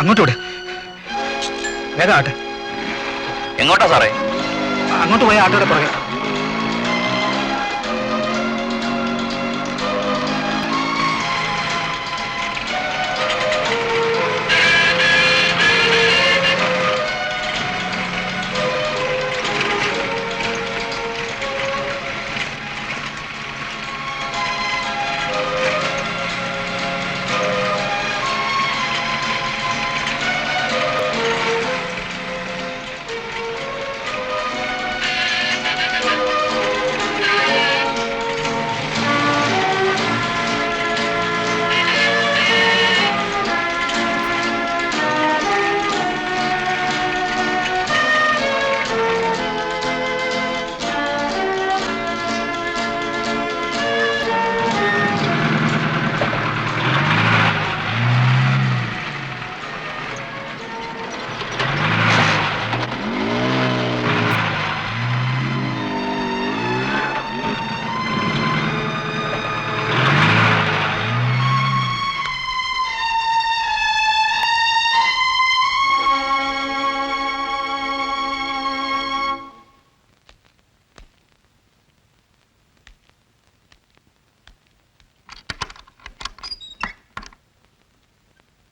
അങ്ങോട്ട് വിട് വേഗം ആട്ടെ. എങ്ങോട്ടാ സാറേ? അങ്ങോട്ട് പോയ ആട്ടോടെ പുറകെ.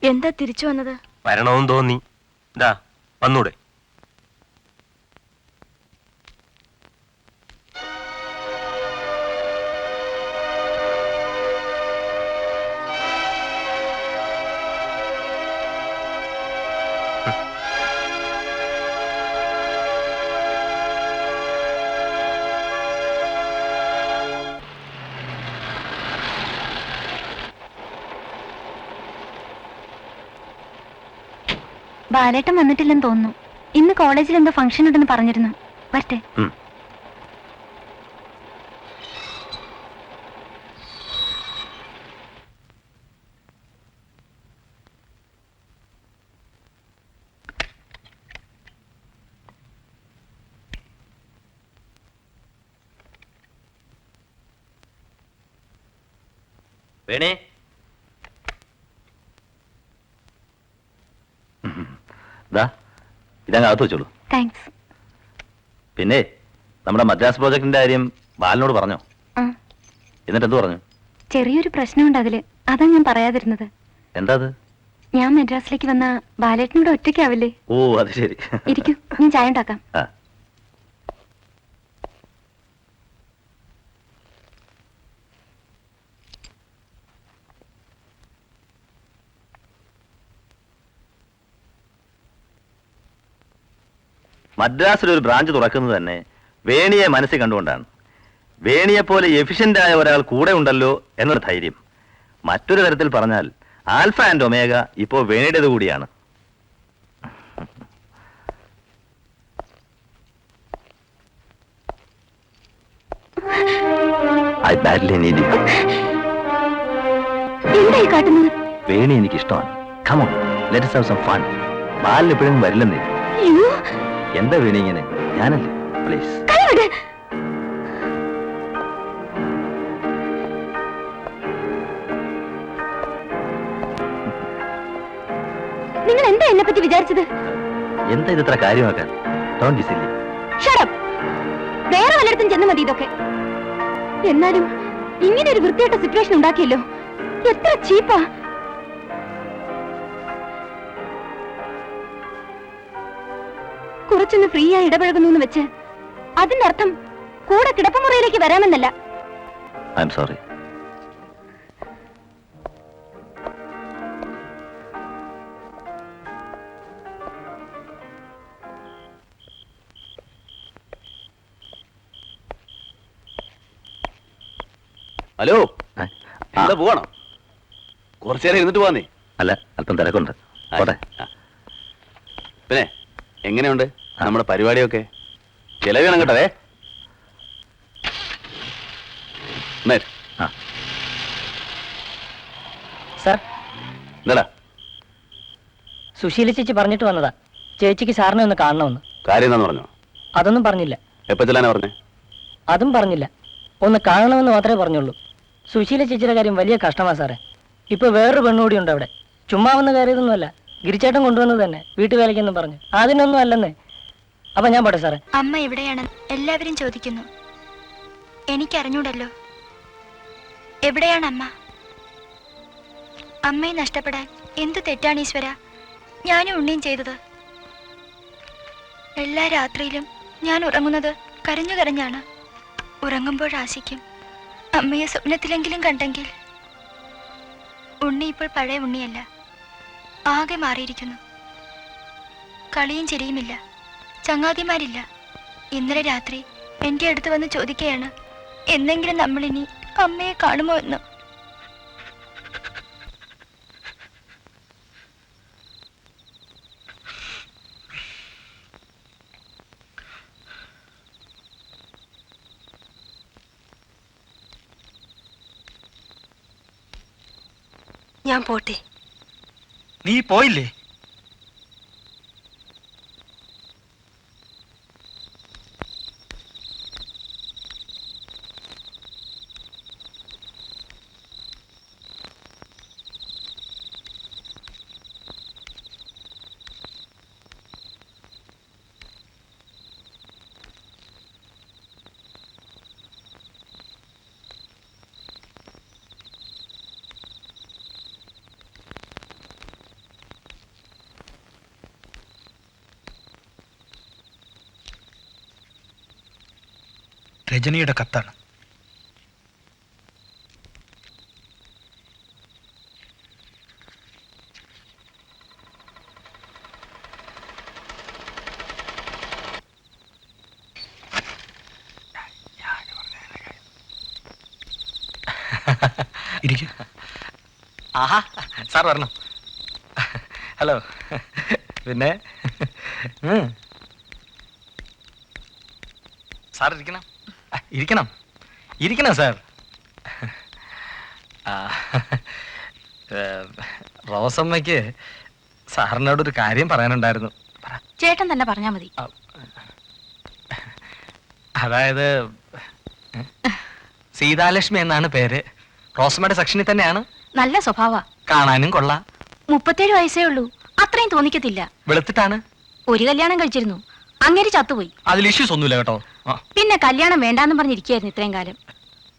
എന്താ തിരിച്ചു വന്നത്? വരണമെന്ന് തോന്നി. വന്നൂടെ. ബാലേട്ടൻ വന്നിട്ടില്ലെന്ന് തോന്നുന്നു. ഇന്ന് കോളേജിൽ എന്തോ ഫംഗ്ഷൻ ഉണ്ടെന്ന് പറഞ്ഞിരുന്നു. വരട്ടെ. വേണേ ഇതങ്ങ് അകത്ത് വെച്ചോളൂ താങ്ക്സ് പിന്നെ നമ്മുടെ മദ്രാസ് പ്രോജക്ടിന്റെ കാര്യം ബാലനോട് പറഞ്ഞോ. ആ. എന്നിട്ട് എന്ത് പറഞ്ഞു? ചെറിയൊരു പ്രശ്നമുണ്ട് അതിൽ. അതാ ഞാൻ പറയാതിരുന്നത്. എന്താ അത് ഞാൻ മദ്രാസിലേക്ക് വന്ന ബാലേട്ടനോട് ഒറ്റയ്ക്കാവില്ലേ? ഓ അത് ശരി. ഇരിക്കൂ ഞാൻ ചായ ഉണ്ടാക്കാം. ആ. മദ്രാസിൽ ഒരു ബ്രാഞ്ച് തുറക്കുന്നത് തന്നെ വേണിയെ മനസ്സിൽ കണ്ടുകൊണ്ടാണ്. വേണിയെ പോലെ എഫിഷ്യന്റ് ആയ ഒരാൾ കൂടെ ഉണ്ടല്ലോ എന്നൊരു ധൈര്യം. മറ്റൊരു തരത്തിൽ പറഞ്ഞാൽ ആൽഫ ആൻഡ് ഒമേഗ ഇപ്പോൾ വേണിയുടേത് കൂടിയാണ്. ഐ ബാഡ്ലി നീഡ് യു എന്തായി കാട്ടുന്നത്? വേണി എനിക്ക് ഇഷ്ടമാണ് ലെറ്റ് ഹാവ് സം ഫൺ ബാലിന് എപ്പോഴും വരില്ലെന്നേ. എന്താ വേണി ഇങ്ങനെ? ഞാനല്ലേ? പ്ലീസ് നിങ്ങൾ എന്താ എന്നെ പറ്റി വിചാരിച്ചത്? എന്താ ഇത് ഇത്ര കാര്യമാക്കാൻ? Don't silly Shut up. വേറെ വല്ലയിടത്തും ചെന്ന് മതി ഇതൊക്കെ. എന്നാലും ഇങ്ങനെ ഒരു വൃത്തിയായിട്ട സിറ്റുവേഷൻ ഉണ്ടാക്കിയല്ലോ. എത്ര ചീപ്പാ. കുറച്ചൊന്ന് ഫ്രീ ആയി ഇടപഴകുന്നു എന്ന് വെച്ച് അതിന്റെ അർത്ഥം കൂടെ കിടപ്പുമുറിയിലേക്ക് വരാമെന്നല്ല. ഐ എം സോറി ഹലോ എന്താ പോവാണോ? കുറച്ചു നേരം ഇരുന്നിട്ട് പോവാന്നേ. അല്ല അല്പം തിരക്കുണ്ട്. പോട്ടെ. പിന്നെ എങ്ങനെയുണ്ട്? നമ്മുടെ പരിപാടിയൊക്കെ. ചിലവ് വേണം കേട്ടതേ സാർ. എന്താടാ? സുശീല ചേച്ചി പറഞ്ഞിട്ട് വന്നതാ. ചേച്ചിക്ക് സാറിനെ ഒന്ന് കാണണമെന്ന്. കാര്യം എന്താന്ന് പറഞ്ഞോ? അതൊന്നും പറഞ്ഞില്ല. എപ്പോ ചെല്ലാനാ പറഞ്ഞേ? അതും പറഞ്ഞില്ല. ഒന്ന് കാണണമെന്ന് മാത്രമേ പറഞ്ഞുള്ളൂ. സുശീല ചേച്ചിയുടെ കാര്യം വലിയ കഷ്ടമാണ് സാറേ. ഇപ്പൊ വേറൊരു പെണ്ണുകൂടി ഉണ്ട് അവിടെ. ചുമ്മാ വന്ന് കയറിയതൊന്നുമല്ല. ഗിരിച്ചേട്ടൻ കൊണ്ടുവന്നത് തന്നെ. വീട്ടുവേലയ്ക്കെന്ന് പറഞ്ഞു. അതിനൊന്നും അല്ലെന്നേ. അപ്പൊ ഞാൻ പോട്ടെ സാറേ. അമ്മ എവിടെയാണ്? എല്ലാവരും ചോദിക്കുന്നു. എനിക്കറിഞ്ഞൂടല്ലോ. എവിടെയാണ് അമ്മ അമ്മയെ നഷ്ടപ്പെടാൻ എന്ത് തെറ്റാണ് ഈശ്വര? ഞാനും ഉണ്ണിയും ചെയ്തത്. എല്ലാ രാത്രിയിലും ഞാൻ ഉറങ്ങുന്നത് കരഞ്ഞു കരഞ്ഞാണ്. ഉറങ്ങുമ്പോൾ ആശിക്കും. അമ്മയെ സ്വപ്നത്തിലെങ്കിലും കണ്ടെങ്കിൽ. ഉണ്ണി ഇപ്പോൾ പഴയ ഉണ്ണിയല്ല. ആകെ മാറിയിരിക്കുന്നു. കളിയും ചിരിയുമില്ല. ചങ്ങാതിമാരില്ല. ഇന്നലെ രാത്രി എന്റെ അടുത്ത് വന്ന് ചോദിക്കുകയാണ് എന്നെങ്കിലും നമ്മളിനി അമ്മയെ കാണുമോ എന്ന്? ഞാൻ പോട്ടെ. നീ പോയില്ലേ? രജനിയുടെ കത്താണ്. ഇരിക്കും. ആഹാ സാർ പറഞ്ഞു ഹലോ പിന്നെ. സാർ ഇരിക്കണം. ഇരിക്കണം. ഇരിക്കണം സാർ. റോസമ്മയ്ക്ക് സാറിനോട് ഒരു കാര്യം പറയാനുണ്ടായിരുന്നു. പറ. ചേട്ടൻ തന്നെ പറഞ്ഞാ മതി. അതായത് സീതാലക്ഷ്മി എന്നാണ് പേര്. റോസമ്മയുടെ സെക്ഷനിൽ തന്നെയാണ്. നല്ല സ്വഭാവ. കാണാനും കൊള്ളാം. മുപ്പത്തേഴ് വയസ്സേ ഉള്ളൂ. അത്രയും തോന്നിക്കത്തില്ല. വെളുത്തിട്ടാണ്. ഒരു കല്യാണം കഴിച്ചിരുന്നു. അങ്ങനെ ചത്തുപോയി. അതിൽ ഇഷ്യൂസ് ഒന്നുമില്ല കേട്ടോ. പിന്നെ കല്യാണം വേണ്ടാന്ന് പറഞ്ഞിരിക്കായിരുന്നു ഇത്രയും കാലം.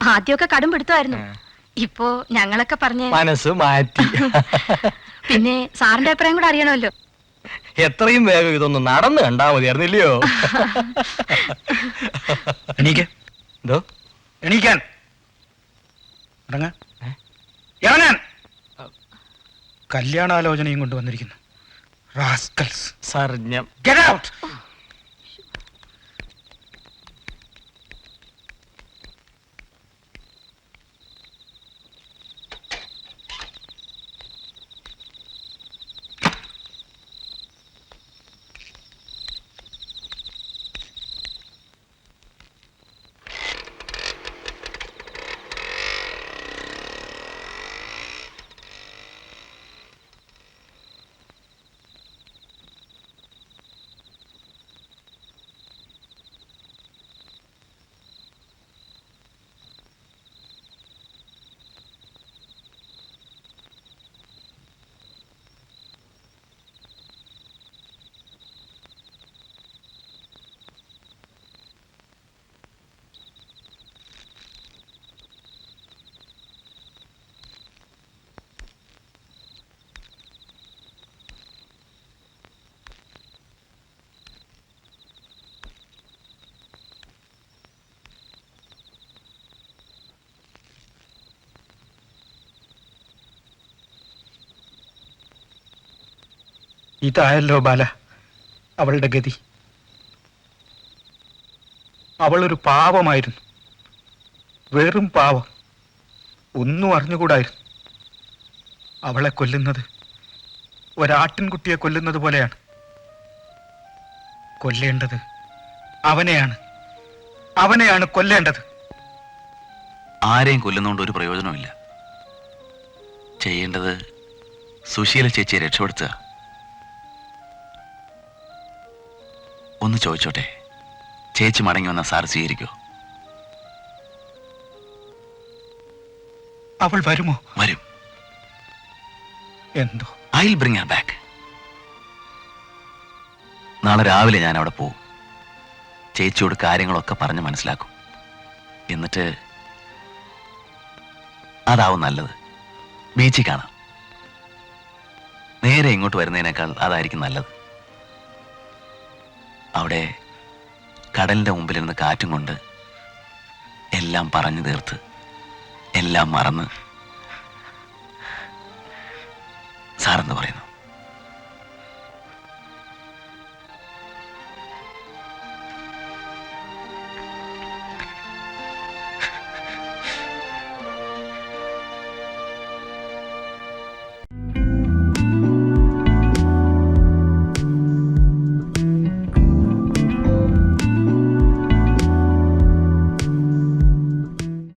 ആദ്യമൊക്കെ കടും പിടുത്തമായിരുന്നു. ഇപ്പോ ഞങ്ങളൊക്കെ പറഞ്ഞ് മനസ്സ് മാറ്റി. പിന്നെ സാറിന്റെ അഭിപ്രായം കൂടെ അറിയണമല്ലോ. എത്രയും വേഗം ഇതൊന്ന് നടന്നു കണ്ടാ മതിയായിരുന്നില്ലയോ? എണീക്ക്. എന്തോ? എണീക്കാൻ. ഇറങ്ങാൻ. കല്യാണാലോചനയും കൊണ്ടുവന്നിരിക്കുന്നു. റാസ്കൽസ്. സർ ഞാൻ ഗെറ്റ് ഔട്ട് ഇതായല്ലോ ബാല അവളുടെ ഗതി. അവളൊരു പാവമായിരുന്നു. വെറും പാവം. ഒന്നും അറിഞ്ഞുകൂടായിരുന്നു. അവളെ കൊല്ലുന്നത് ഒരാട്ടിൻകുട്ടിയെ കൊല്ലുന്നത് പോലെയാണ്. കൊല്ലേണ്ടത് അവനെയാണ്. അവനെയാണ് കൊല്ലേണ്ടത്. ആരെയും കൊല്ലുന്നോണ്ട് ഒരു പ്രയോജനമില്ല ചെയ്യേണ്ടത് സുശീല ചേച്ചിയെ രക്ഷപ്പെടുത്തുക. ഒന്ന് ചോദിച്ചോട്ടെ? ചേച്ചി മടങ്ങി വന്ന സാർ സ്വീകരിക്കോ? അവൾ വരുമോ? വരും. എന്തോ? ഐ ബ്രിങ് ഹർ ബാക്ക് നാളെ രാവിലെ ഞാൻ അവിടെ പോവും. ചേച്ചിയോട് കാര്യങ്ങളൊക്കെ പറഞ്ഞ് മനസ്സിലാക്കും. എന്നിട്ട് അതാവും നല്ലത്. ബീച്ചിൽ കാണാം. നേരെ ഇങ്ങോട്ട് വരുന്നതിനേക്കാൾ അതായിരിക്കും നല്ലത്. അവിടെ കടലിന്റെ മുമ്പിലിരുന്ന് കാറ്റും കൊണ്ട് എല്ലാം പറഞ്ഞു തീർത്ത് എല്ലാം മറന്ന് സാറെന്ന് പറയുന്നു?